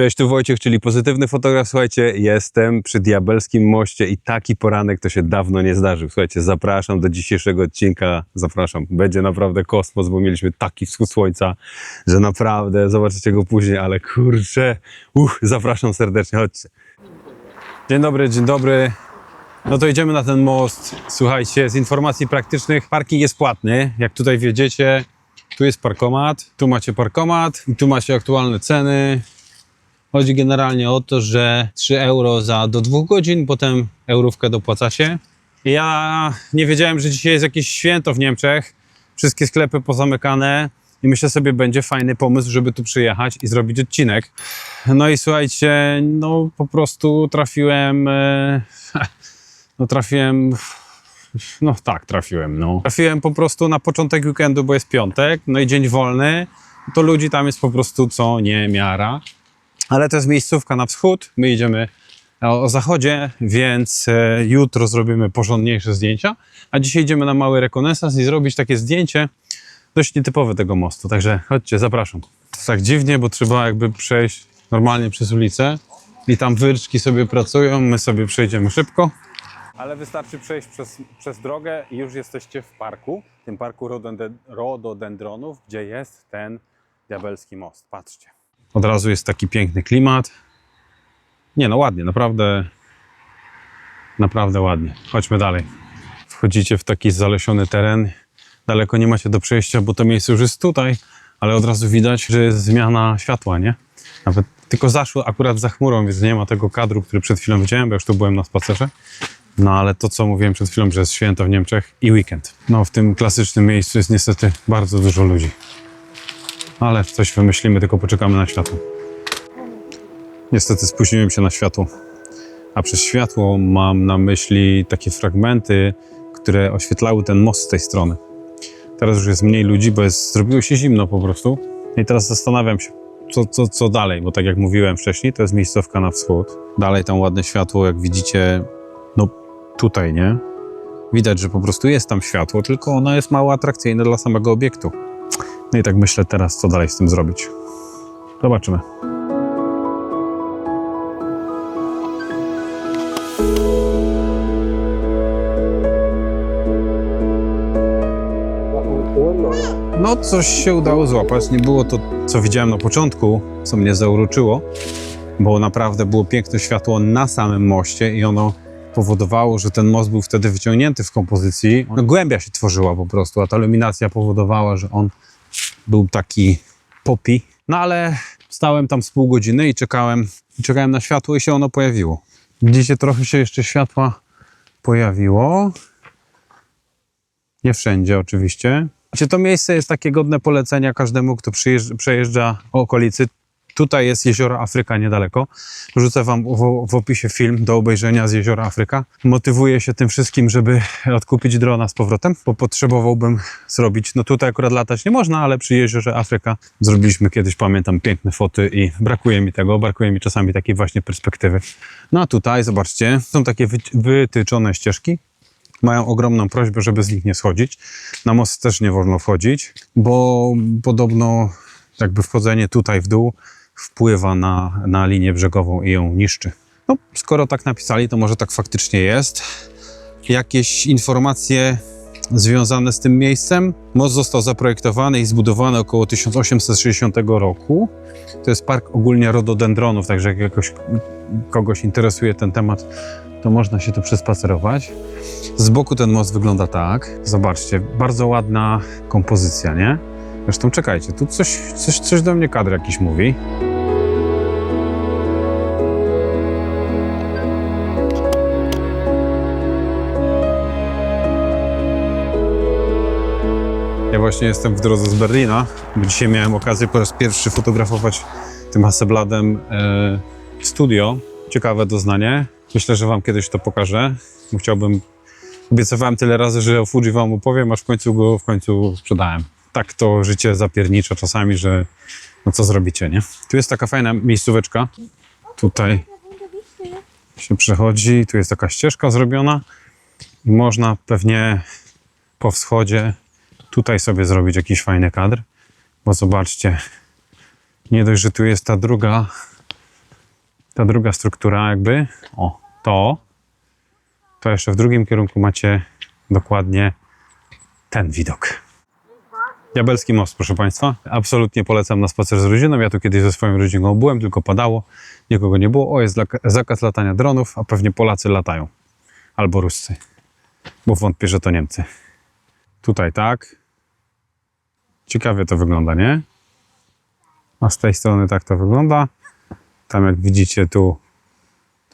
Cześć, tu Wojciech, czyli pozytywny fotograf. Słuchajcie, jestem przy Diabelskim Moście i taki poranek to się dawno nie zdarzył. Słuchajcie, zapraszam do dzisiejszego odcinka. Zapraszam. Będzie naprawdę kosmos, bo mieliśmy taki wschód słońca, że naprawdę zobaczycie go później, ale kurczę, uch, zapraszam serdecznie, chodźcie. Dzień dobry, dzień dobry. No to idziemy na ten most. Słuchajcie, z informacji praktycznych, parking jest płatny. Jak tutaj wiedziecie, tu jest parkomat, tu macie parkomat, i tu macie aktualne ceny. Chodzi generalnie o to, że 3 euro za do dwóch godzin, potem eurówkę dopłacacie. Ja nie wiedziałem, że dzisiaj jest jakieś święto w Niemczech. Wszystkie sklepy pozamykane i myślę sobie, będzie fajny pomysł, żeby tu przyjechać i zrobić odcinek. No i słuchajcie, no po prostu trafiłem, e, no trafiłem, no tak, trafiłem, no. Trafiłem po prostu na początek weekendu, bo jest piątek, no i dzień wolny, to ludzi tam jest po prostu co nie miara. Ale to jest miejscówka na wschód. My idziemy o, o zachodzie, więc e, jutro zrobimy porządniejsze zdjęcia. A dzisiaj idziemy na mały rekonesans i zrobić takie zdjęcie dość nietypowe tego mostu. Także chodźcie, zapraszam. To jest tak dziwnie, bo trzeba jakby przejść normalnie przez ulicę i tam wyrczki sobie pracują, my sobie przejdziemy szybko. Ale wystarczy przejść przez, przez drogę i już jesteście w parku, w tym parku rodode- rododendronów, gdzie jest ten diabelski most. Patrzcie. Od razu jest taki piękny klimat. Nie no, ładnie, naprawdę, naprawdę ładnie. Chodźmy dalej. Wchodzicie w taki zalesiony teren. Daleko nie macie do przejścia, bo to miejsce już jest tutaj, ale od razu widać, że jest zmiana światła, nie? Nawet tylko zaszło akurat za chmurą, więc nie ma tego kadru, który przed chwilą widziałem, bo już tu byłem na spacerze. No ale to, co mówiłem przed chwilą, że jest święto w Niemczech i weekend. No w tym klasycznym miejscu jest niestety bardzo dużo ludzi. Ale coś wymyślimy, tylko poczekamy na światło. Niestety spóźniłem się na światło. A przez światło mam na myśli takie fragmenty, które oświetlały ten most z tej strony. Teraz już jest mniej ludzi, bo jest, zrobiło się zimno po prostu. I teraz zastanawiam się, co, co, co dalej, bo tak jak mówiłem wcześniej, to jest miejscówka na wschód. Dalej tam ładne światło, jak widzicie, no tutaj, nie? Widać, że po prostu jest tam światło, tylko ono jest mało atrakcyjne dla samego obiektu. No i tak myślę teraz, co dalej z tym zrobić. Zobaczymy. No, coś się udało złapać. Nie było to, co widziałem na początku, co mnie zauroczyło, bo naprawdę było piękne światło na samym moście i ono powodowało, że ten most był wtedy wyciągnięty w kompozycji. No, głębia się tworzyła po prostu, a ta iluminacja powodowała, że on był taki popi. No ale stałem tam z pół godziny i czekałem, i czekałem na światło i się ono pojawiło. Widzicie, trochę się jeszcze światła pojawiło. Nie wszędzie oczywiście. Znaczy, to miejsce jest takie godne polecenia każdemu, kto przejeżdża okolicy. Tutaj jest jezioro Afryka niedaleko. Wrzucę wam w, w opisie film do obejrzenia z jeziora Afryka. Motywuję się tym wszystkim, żeby odkupić drona z powrotem, bo potrzebowałbym zrobić, no tutaj akurat latać nie można, ale przy jeziorze Afryka zrobiliśmy kiedyś, pamiętam, piękne foty i brakuje mi tego, brakuje mi czasami takiej właśnie perspektywy. No a tutaj, zobaczcie, są takie wy, wytyczone ścieżki, mają ogromną prośbę, żeby z nich nie schodzić. Na most też nie wolno wchodzić, bo podobno jakby wchodzenie tutaj w dół wpływa na, na linię brzegową i ją niszczy. No, skoro tak napisali, to może tak faktycznie jest. Jakieś informacje związane z tym miejscem? Most został zaprojektowany i zbudowany około 1860 roku. To jest park ogólnie rododendronów, także jak jakoś kogoś interesuje ten temat, to można się tu przespacerować. Z boku ten most wygląda tak. Zobaczcie, bardzo ładna kompozycja, nie? Zresztą czekajcie, tu coś, coś, coś do mnie kadr jakiś mówi. Ja właśnie jestem w drodze z Berlina, dzisiaj miałem okazję po raz pierwszy fotografować tym Hasselbladem e, studio. Ciekawe doznanie. Myślę, że wam kiedyś to pokażę. Chciałbym, obiecywałem tyle razy, że o Fuji wam opowiem, aż w końcu go w końcu sprzedałem. Tak to życie zapiernicza czasami, że no co zrobicie, nie? Tu jest taka fajna miejscóweczka. Tutaj się przechodzi, tu jest taka ścieżka zrobiona i można pewnie po wschodzie tutaj sobie zrobić jakiś fajny kadr, bo zobaczcie, nie dość, że tu jest ta druga ta druga struktura jakby, o, to, to jeszcze w drugim kierunku macie dokładnie ten widok. Diabelski most, proszę Państwa. Absolutnie polecam na spacer z rodziną. Ja tu kiedyś ze swoją rodziną byłem, tylko padało, nikogo nie było. O, jest zakaz latania dronów, a pewnie Polacy latają. Albo Ruscy. Bo wątpię, że to Niemcy. Tutaj tak. Ciekawie to wygląda, nie? A z tej strony tak to wygląda. Tam jak widzicie tu,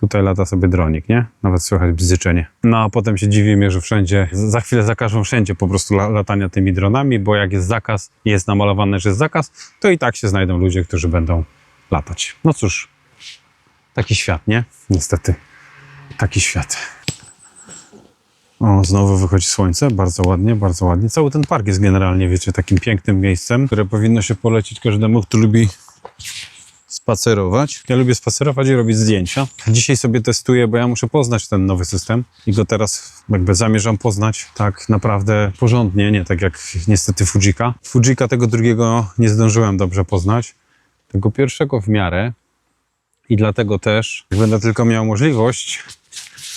tutaj lata sobie dronik, nie? Nawet słychać bzyczenie. No a potem się dziwimy, że wszędzie, za chwilę zakażą wszędzie po prostu la- latania tymi dronami, bo jak jest zakaz, jest namalowane, że jest zakaz, to i tak się znajdą ludzie, którzy będą latać. No cóż, taki świat, nie? Niestety, taki świat. O, znowu wychodzi słońce, bardzo ładnie, bardzo ładnie. Cały ten park jest generalnie, wiecie, takim pięknym miejscem, które powinno się polecić każdemu, kto lubi spacerować. Ja lubię spacerować i robić zdjęcia. Dzisiaj sobie testuję, bo ja muszę poznać ten nowy system i go teraz jakby zamierzam poznać tak naprawdę porządnie, nie tak jak niestety Fujika. Fujika tego drugiego nie zdążyłem dobrze poznać, tego pierwszego w miarę i dlatego też, jak będę tylko miał możliwość,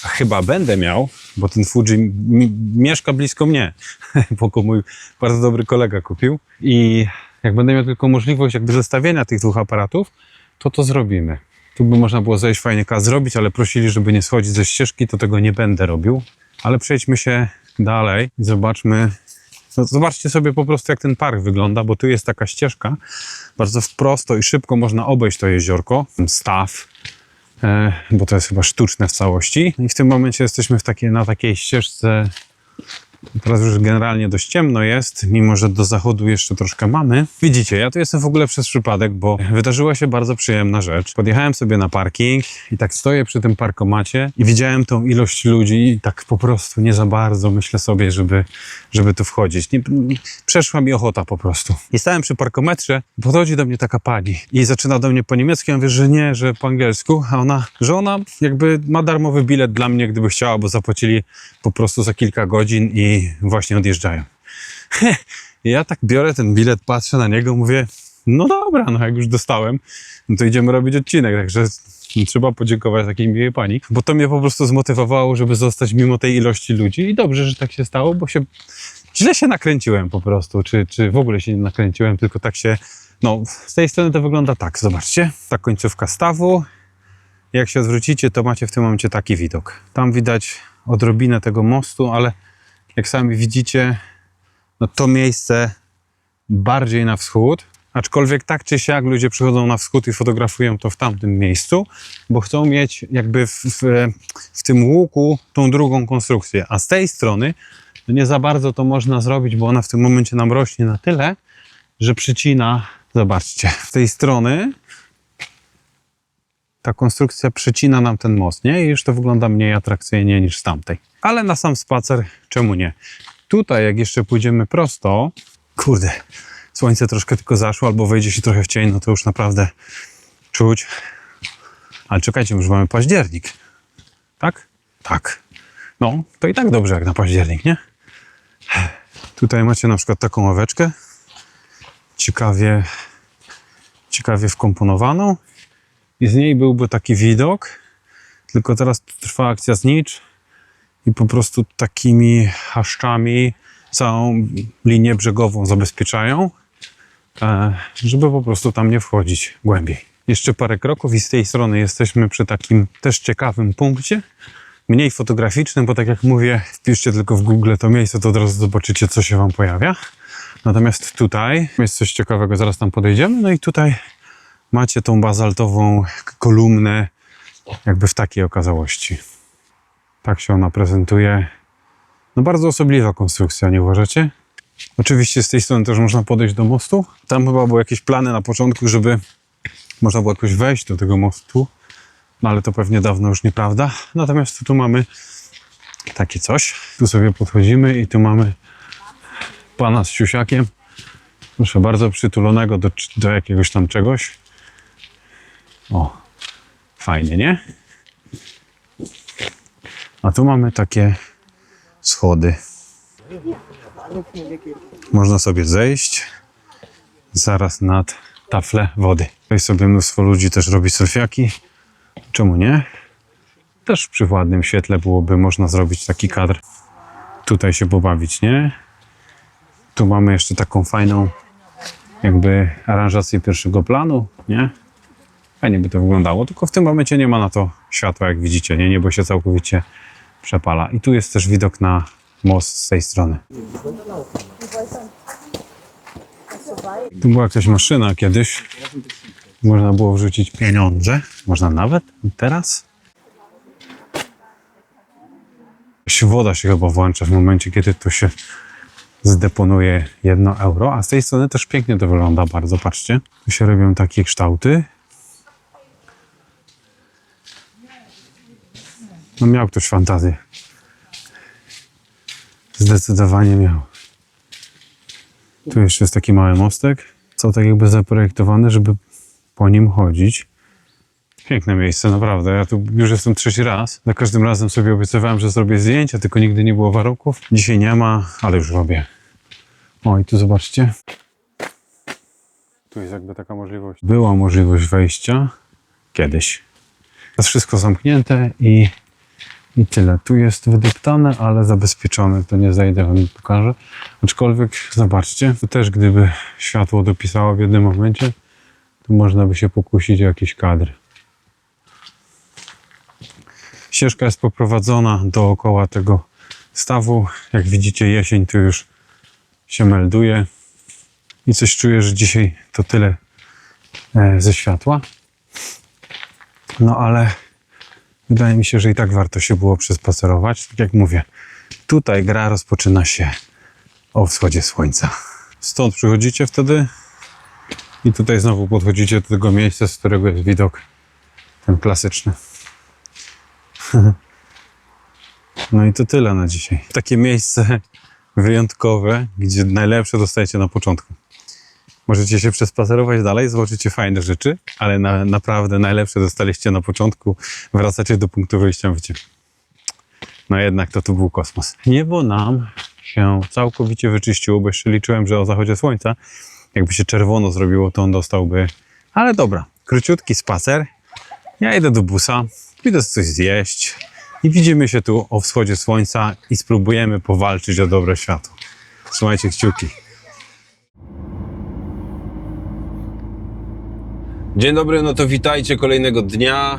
a chyba będę miał, bo ten Fuji mi, mieszka blisko mnie, bo go mój bardzo dobry kolega kupił i jak będę miał tylko możliwość jakby zestawienia tych dwóch aparatów, to to zrobimy. Tu by można było zejść fajnie K zrobić, ale prosili, żeby nie schodzić ze ścieżki, to tego nie będę robił. Ale przejdźmy się dalej i zobaczmy. No, zobaczcie sobie po prostu, jak ten park wygląda, bo tu jest taka ścieżka, bardzo prosto i szybko można obejść to jeziorko, staw, bo to jest chyba sztuczne w całości. I w tym momencie jesteśmy w takiej, na takiej ścieżce Teraz już generalnie dość ciemno jest, mimo że do zachodu jeszcze troszkę mamy. Widzicie, ja tu jestem w ogóle przez przypadek, bo wydarzyła się bardzo przyjemna rzecz. Podjechałem sobie na parking i tak stoję przy tym parkomacie i widziałem tą ilość ludzi i tak po prostu nie za bardzo myślę sobie, żeby, żeby tu wchodzić. Nie, przeszła mi ochota po prostu. I stałem przy parkometrze, podchodzi do mnie taka pani i zaczyna do mnie po niemiecku, ja mówię, że nie, że po angielsku, a ona, że ona jakby ma darmowy bilet dla mnie, gdyby chciała, bo zapłacili po prostu za kilka godzin i właśnie odjeżdżają. Ja tak biorę ten bilet, patrzę na niego, mówię, no dobra, no jak już dostałem, no to idziemy robić odcinek, także trzeba podziękować takiej miłej pani, bo to mnie po prostu zmotywowało, żeby zostać mimo tej ilości ludzi i dobrze, że tak się stało, bo się źle się nakręciłem po prostu, czy, czy w ogóle się nie nakręciłem, tylko tak się, no z tej strony to wygląda tak, zobaczcie, ta końcówka stawu, jak się odwrócicie, to macie w tym momencie taki widok. Tam widać odrobinę tego mostu, ale jak sami widzicie, no to miejsce bardziej na wschód, aczkolwiek tak czy siak ludzie przychodzą na wschód i fotografują to w tamtym miejscu, bo chcą mieć jakby w, w, w tym łuku tą drugą konstrukcję, a z tej strony no nie za bardzo to można zrobić, bo ona w tym momencie nam rośnie na tyle, że przycina, zobaczcie, z tej strony ta konstrukcja przycina nam ten most, nie? I już to wygląda mniej atrakcyjnie niż z tamtej. Ale na sam spacer, czemu nie? Tutaj, jak jeszcze pójdziemy prosto, kurde, słońce troszkę tylko zaszło, albo wejdzie się trochę w cień, no to już naprawdę czuć. Ale czekajcie, już mamy październik. Tak? Tak. No, to i tak dobrze jak na październik, nie? Tutaj macie na przykład taką ławeczkę. Ciekawie, ciekawie wkomponowaną. I z niej byłby taki widok, tylko teraz trwa akcja znicz i po prostu takimi chaszczami całą linię brzegową zabezpieczają, e, żeby po prostu tam nie wchodzić głębiej. Jeszcze parę kroków i z tej strony jesteśmy przy takim też ciekawym punkcie, mniej fotograficznym, bo tak jak mówię, wpiszcie tylko w Google to miejsce, to od razu zobaczycie, co się Wam pojawia. Natomiast tutaj jest coś ciekawego, zaraz tam podejdziemy, no i tutaj macie tą bazaltową kolumnę jakby w takiej okazałości. Tak się ona prezentuje. No bardzo osobliwa konstrukcja, nie uważacie? Oczywiście z tej strony też można podejść do mostu. Tam chyba były jakieś plany na początku, żeby można było jakoś wejść do tego mostu, no ale to pewnie dawno już nieprawda. Natomiast tu mamy takie coś. Tu sobie podchodzimy i tu mamy pana z siusiakiem. Proszę bardzo, przytulonego do, do jakiegoś tam czegoś. O, fajnie, nie? A tu mamy takie schody. Można sobie zejść zaraz nad taflę wody. Tutaj sobie mnóstwo ludzi też robi selfiaki. Czemu nie? Też przy ładnym świetle byłoby można zrobić taki kadr. Tutaj się pobawić, nie? Tu mamy jeszcze taką fajną jakby aranżację pierwszego planu, nie? Fajnie by to wyglądało, tylko w tym momencie nie ma na to światła, jak widzicie, nie? Niebo się całkowicie przepala. I tu jest też widok na most z tej strony. Tu była jakaś maszyna kiedyś. Można było wrzucić pieniądze. Można nawet teraz. Woda się chyba włącza w momencie, kiedy tu się zdeponuje jedno euro. A z tej strony też pięknie to wygląda bardzo. Patrzcie. Tu się robią takie kształty. No miał ktoś fantazję. Zdecydowanie miał. Tu jeszcze jest taki mały mostek, co tak jakby zaprojektowany, żeby po nim chodzić. Piękne miejsce, naprawdę. Ja tu już jestem trzeci raz. Za każdym razem sobie obiecywałem, że zrobię zdjęcia, tylko nigdy nie było warunków. Dzisiaj nie ma, ale już robię. O, i tu zobaczcie. Tu jest jakby taka możliwość. Była możliwość wejścia kiedyś. Jest wszystko zamknięte i i tyle. Tu jest wydeptane, ale zabezpieczone. To nie zajdę wam pokażę. Aczkolwiek zobaczcie, tu też gdyby światło dopisało w jednym momencie, to można by się pokusić o jakiś kadr. Ścieżka jest poprowadzona dookoła tego stawu. Jak widzicie, jesień tu już się melduje. I coś czuję, że dzisiaj to tyle e, ze światła. No ale Wydaje mi się, że i tak warto się było przespacerować. Tak jak mówię, tutaj gra rozpoczyna się o wschodzie słońca. Stąd przychodzicie wtedy i tutaj znowu podchodzicie do tego miejsca, z którego jest widok ten klasyczny. No i to tyle na dzisiaj. Takie miejsce wyjątkowe, gdzie najlepsze dostajecie na początku. Możecie się przespacerować dalej, zobaczycie fajne rzeczy, ale na, naprawdę najlepsze dostaliście na początku. Wracacie do punktu wyjścia w No jednak to tu był kosmos. Niebo nam się całkowicie wyczyściło, bo jeszcze liczyłem, że o zachodzie słońca, jakby się czerwono zrobiło, to on dostałby. Ale dobra, króciutki spacer. Ja idę do busa, idę coś zjeść i widzimy się tu o wschodzie słońca i spróbujemy powalczyć o dobre światło. Trzymajcie kciuki. Dzień dobry, no to witajcie kolejnego dnia.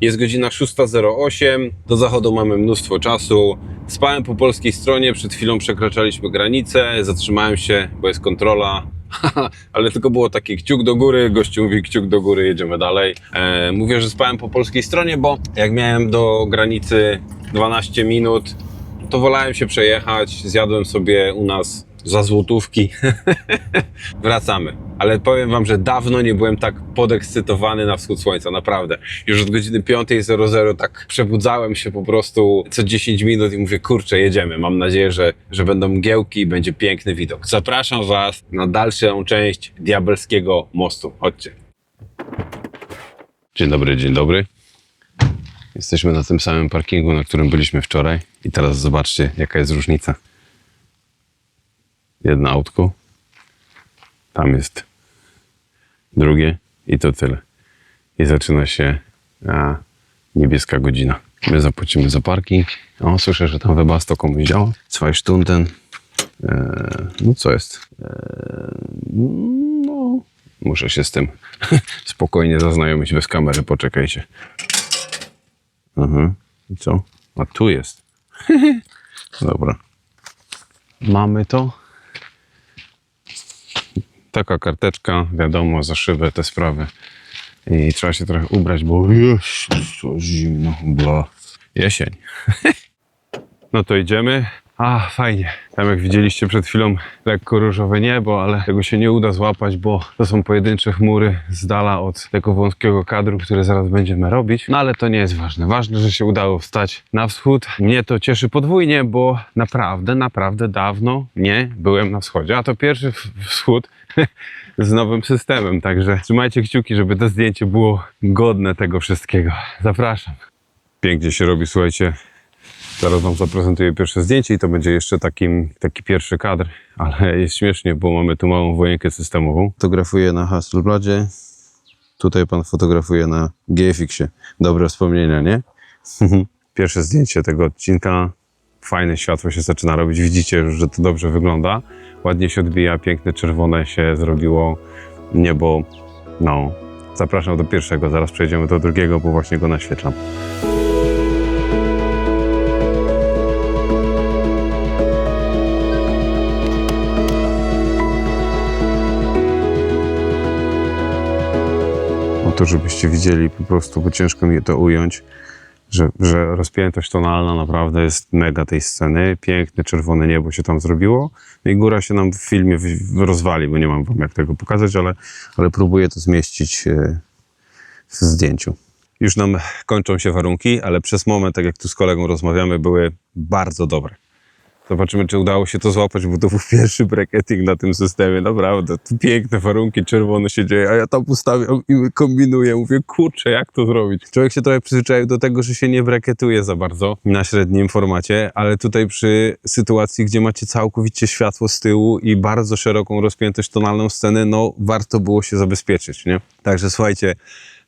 Jest godzina 6.08. Do zachodu mamy mnóstwo czasu. Spałem po polskiej stronie, przed chwilą przekraczaliśmy granicę. Zatrzymałem się, bo jest kontrola. Ale tylko było taki kciuk do góry. Gościu mówi kciuk do góry, jedziemy dalej. E, mówię, że spałem po polskiej stronie, bo jak miałem do granicy 12 minut, to wolałem się przejechać. Zjadłem sobie u nas za złotówki. Wracamy. Ale powiem wam, że dawno nie byłem tak podekscytowany na wschód słońca, naprawdę. Już od godziny 5.00 tak przebudzałem się po prostu co 10 minut i mówię, kurczę, jedziemy. Mam nadzieję, że, że będą mgiełki i będzie piękny widok. Zapraszam was na dalszą część Diabelskiego Mostu. Chodźcie. Dzień dobry, dzień dobry. Jesteśmy na tym samym parkingu, na którym byliśmy wczoraj. I teraz zobaczcie, jaka jest różnica jedno autko, tam jest drugie i to tyle. I zaczyna się a, niebieska godzina. My zapłacimy za parking. O, słyszę, że tam Webasto komuś działa. Zwei Stunden. E, no co jest? E, no, muszę się z tym spokojnie zaznajomić bez kamery. Poczekajcie. Mhm. I co? A tu jest. Dobra. Mamy to karteczka, wiadomo, za szybę te sprawy. I trzeba się trochę ubrać, bo jest zimno, bla. Jesień. no to idziemy. A, fajnie. Tam jak widzieliście przed chwilą lekko różowe niebo, ale tego się nie uda złapać, bo to są pojedyncze chmury z dala od tego wąskiego kadru, który zaraz będziemy robić. No ale to nie jest ważne. Ważne, że się udało wstać na wschód. Mnie to cieszy podwójnie, bo naprawdę, naprawdę dawno nie byłem na wschodzie. A to pierwszy wschód z nowym systemem, także trzymajcie kciuki, żeby to zdjęcie było godne tego wszystkiego. Zapraszam. Pięknie się robi, słuchajcie. Zaraz Wam zaprezentuję pierwsze zdjęcie i to będzie jeszcze takim, taki pierwszy kadr, ale jest śmiesznie, bo mamy tu małą wojenkę systemową. Fotografuję na Hasselbladzie. Tutaj pan fotografuje na GFX-ie. Dobre wspomnienia, nie? Pierwsze zdjęcie tego odcinka. Fajne światło się zaczyna robić. Widzicie już, że to dobrze wygląda. Ładnie się odbija, piękne czerwone się zrobiło niebo. No, zapraszam do pierwszego, zaraz przejdziemy do drugiego, bo właśnie go naświetlam. To żebyście widzieli po prostu, bo ciężko mi to ująć, że, że rozpiętość tonalna naprawdę jest mega tej sceny. Piękne czerwone niebo się tam zrobiło. No i góra się nam w filmie rozwali, bo nie mam wam jak tego pokazać, ale, ale próbuję to zmieścić e, w zdjęciu. Już nam kończą się warunki, ale przez moment, tak jak tu z kolegą rozmawiamy, były bardzo dobre. Zobaczymy, czy udało się to złapać, bo to był pierwszy bracketing na tym systemie. Naprawdę, tu piękne warunki, czerwone się dzieje, a ja tam ustawiam i kombinuję. Mówię, kurczę, jak to zrobić? Człowiek się trochę przyzwyczaił do tego, że się nie bracketuje za bardzo na średnim formacie, ale tutaj przy sytuacji, gdzie macie całkowicie światło z tyłu i bardzo szeroką rozpiętość tonalną sceny, no warto było się zabezpieczyć, nie? Także słuchajcie,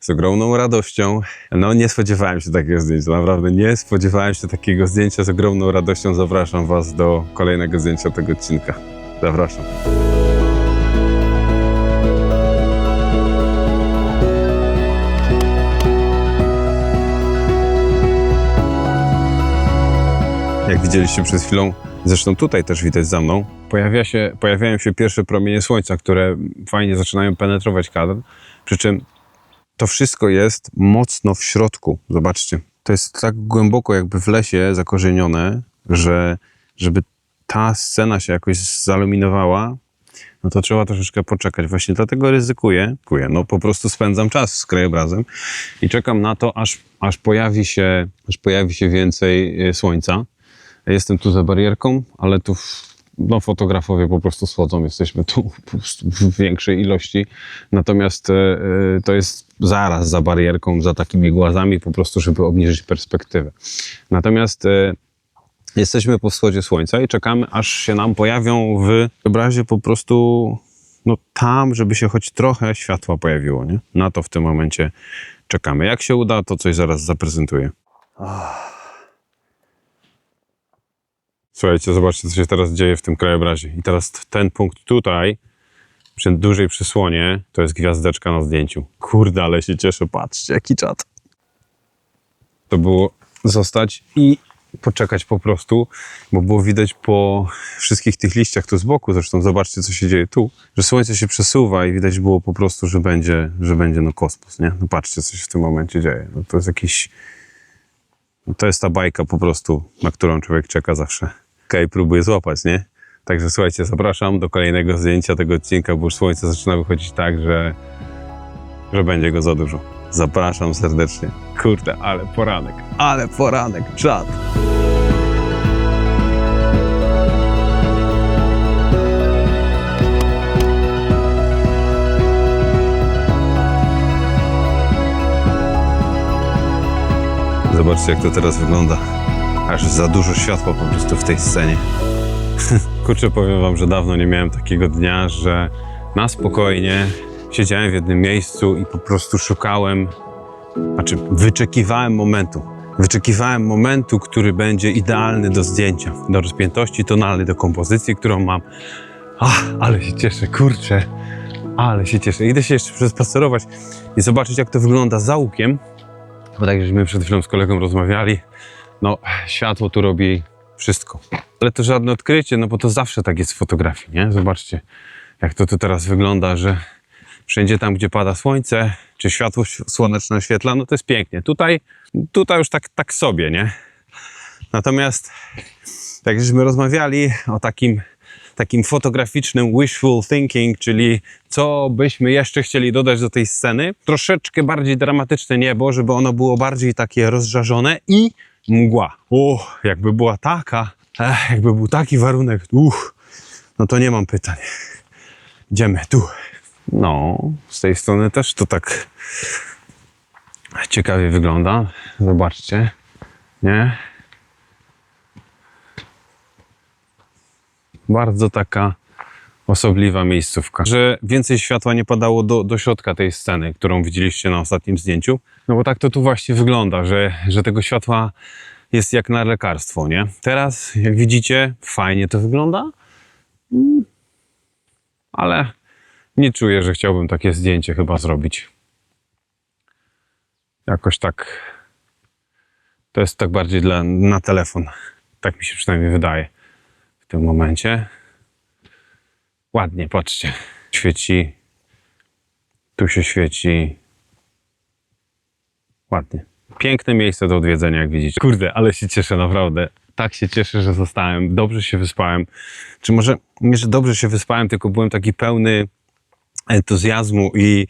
z ogromną radością. No nie spodziewałem się takiego zdjęcia, naprawdę nie spodziewałem się takiego zdjęcia. Z ogromną radością zapraszam Was do kolejnego zdjęcia tego odcinka. Zapraszam. Jak widzieliście przed chwilą, zresztą tutaj też widać za mną, pojawia się, pojawiają się pierwsze promienie słońca, które fajnie zaczynają penetrować kadr. Przy czym to wszystko jest mocno w środku. Zobaczcie. To jest tak głęboko jakby w lesie zakorzenione, że żeby ta scena się jakoś zaluminowała, no to trzeba troszeczkę poczekać. Właśnie dlatego ryzykuję. No po prostu spędzam czas z krajobrazem i czekam na to, aż, aż, pojawi, się, aż pojawi się więcej e, słońca. Jestem tu za barierką, ale tu no, fotografowie po prostu schodzą. Jesteśmy tu w większej ilości. Natomiast e, e, to jest zaraz za barierką, za takimi głazami, po prostu, żeby obniżyć perspektywę. Natomiast e, jesteśmy po wschodzie słońca i czekamy, aż się nam pojawią w obrazie po prostu no, tam, żeby się choć trochę światła pojawiło. Nie? Na to w tym momencie czekamy. Jak się uda, to coś zaraz zaprezentuję. Słuchajcie, zobaczcie, co się teraz dzieje w tym krajobrazie. I teraz ten punkt tutaj, przy dużej przysłonie, to jest gwiazdeczka na zdjęciu. Kurde, ale się cieszę, patrzcie, jaki czat. To było zostać i poczekać po prostu, bo było widać po wszystkich tych liściach tu z boku, zresztą zobaczcie, co się dzieje tu, że słońce się przesuwa i widać było po prostu, że będzie, że będzie no kosmos, nie? No patrzcie, co się w tym momencie dzieje. No to jest jakiś no to jest ta bajka po prostu, na którą człowiek czeka zawsze. Okej, próbuje złapać, nie? Także słuchajcie, zapraszam do kolejnego zdjęcia tego odcinka, bo już słońce zaczyna wychodzić tak, że, że będzie go za dużo. Zapraszam serdecznie. Kurde, ale poranek, ale poranek, czad. Zobaczcie, jak to teraz wygląda. Aż za dużo światła po prostu w tej scenie. Kurczę, powiem wam, że dawno nie miałem takiego dnia, że na spokojnie siedziałem w jednym miejscu i po prostu szukałem, znaczy wyczekiwałem momentu. Wyczekiwałem momentu, który będzie idealny do zdjęcia, do rozpiętości tonalnej, do kompozycji, którą mam. Ach, ale się cieszę, kurczę, ale się cieszę. Idę się jeszcze przespacerować i zobaczyć, jak to wygląda za łukiem, bo tak żeśmy przed chwilą z kolegą rozmawiali, no światło tu robi wszystko. Ale to żadne odkrycie, no bo to zawsze tak jest w fotografii, nie? Zobaczcie, jak to tu teraz wygląda, że wszędzie tam, gdzie pada słońce, czy światło słoneczne oświetla, no to jest pięknie. Tutaj, tutaj już tak, tak sobie, nie? Natomiast tak żeśmy rozmawiali o takim, takim fotograficznym wishful thinking, czyli co byśmy jeszcze chcieli dodać do tej sceny. Troszeczkę bardziej dramatyczne niebo, żeby ono było bardziej takie rozżarzone i mgła. Uch, jakby była taka, ech, jakby był taki warunek, uch, no to nie mam pytań. Idziemy tu. No, z tej strony też to tak ciekawie wygląda. Zobaczcie, nie? Bardzo taka osobliwa miejscówka. Że więcej światła nie padało do, do środka tej sceny, którą widzieliście na ostatnim zdjęciu. No bo tak to tu właśnie wygląda, że, że tego światła jest jak na lekarstwo, nie? Teraz, jak widzicie, fajnie to wygląda, Mm. ale nie czuję, że chciałbym takie zdjęcie chyba zrobić. Jakoś tak. To jest tak bardziej dla, na telefon. Tak mi się przynajmniej wydaje w tym momencie. Ładnie, patrzcie. Świeci. Tu się świeci. Ładnie. Piękne miejsce do odwiedzenia, jak widzicie. Kurde, ale się cieszę naprawdę. Tak się cieszę, że zostałem. Dobrze się wyspałem. Czy może nie, że dobrze się wyspałem, tylko byłem taki pełny entuzjazmu i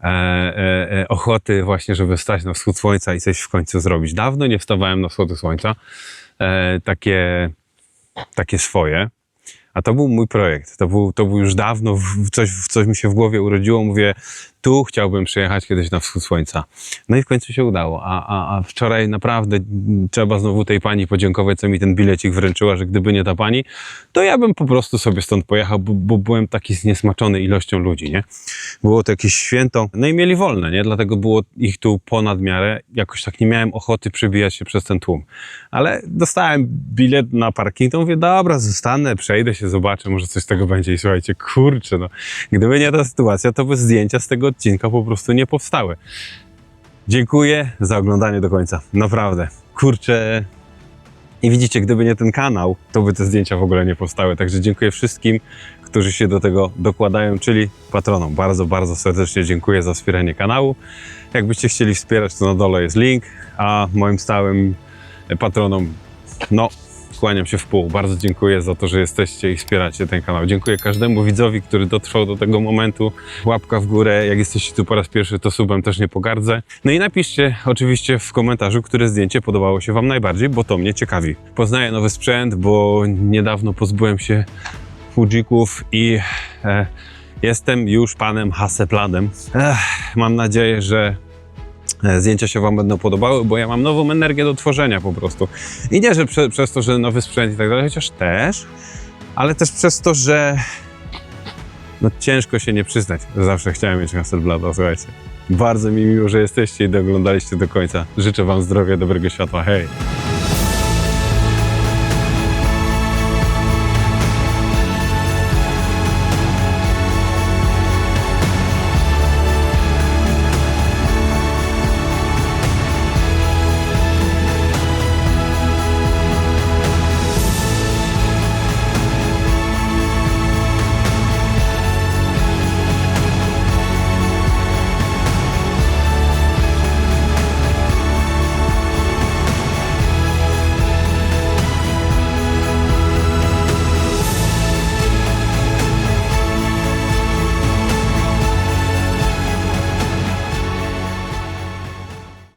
e, e, e, ochoty właśnie, żeby wstać na wschód słońca i coś w końcu zrobić. Dawno nie wstawałem na wschody słońca. E, takie, takie swoje. A to był mój projekt. To był, to był już dawno, w- coś, w coś mi się w głowie urodziło. Mówię, tu chciałbym przyjechać kiedyś na wschód słońca. No i w końcu się udało. A, a, a wczoraj naprawdę trzeba znowu tej pani podziękować, co mi ten bilecik wręczyła, że gdyby nie ta pani, to ja bym po prostu sobie stąd pojechał, bo, bo byłem taki zniesmaczony ilością ludzi, nie? Było to jakieś święto. No i mieli wolne, nie? Dlatego było ich tu ponad miarę. Jakoś tak nie miałem ochoty przebijać się przez ten tłum. Ale dostałem bilet na parking, to mówię, dobra, zostanę, przejdę się, zobaczę, może coś z tego będzie. I słuchajcie, kurczę, no. Gdyby nie ta sytuacja, to by zdjęcia z tego odcinka po prostu nie powstały. Dziękuję za oglądanie do końca. Naprawdę. Kurczę. I widzicie, gdyby nie ten kanał, to by te zdjęcia w ogóle nie powstały. Także dziękuję wszystkim, którzy się do tego dokładają, czyli patronom. Bardzo, bardzo serdecznie dziękuję za wspieranie kanału. Jakbyście chcieli wspierać, to na dole jest link, a moim stałym patronom, no, kłaniam się w pół. Bardzo dziękuję za to, że jesteście i wspieracie ten kanał. Dziękuję każdemu widzowi, który dotrwał do tego momentu. Łapka w górę. Jak jesteście tu po raz pierwszy, to subem też nie pogardzę. No i napiszcie oczywiście w komentarzu, które zdjęcie podobało się Wam najbardziej, bo to mnie ciekawi. Poznaję nowy sprzęt, bo niedawno pozbyłem się Fujików i e, jestem już panem Hasselbladem. Ech, mam nadzieję, że zdjęcia się Wam będą podobały, bo ja mam nową energię do tworzenia po prostu. I nie, że prze, przez to, że nowy sprzęt i tak dalej, chociaż też, ale też przez to, że no ciężko się nie przyznać, zawsze chciałem mieć Hasselblada, słuchajcie. Bardzo mi miło, że jesteście i doglądaliście do końca. Życzę Wam zdrowia, dobrego światła. Hej!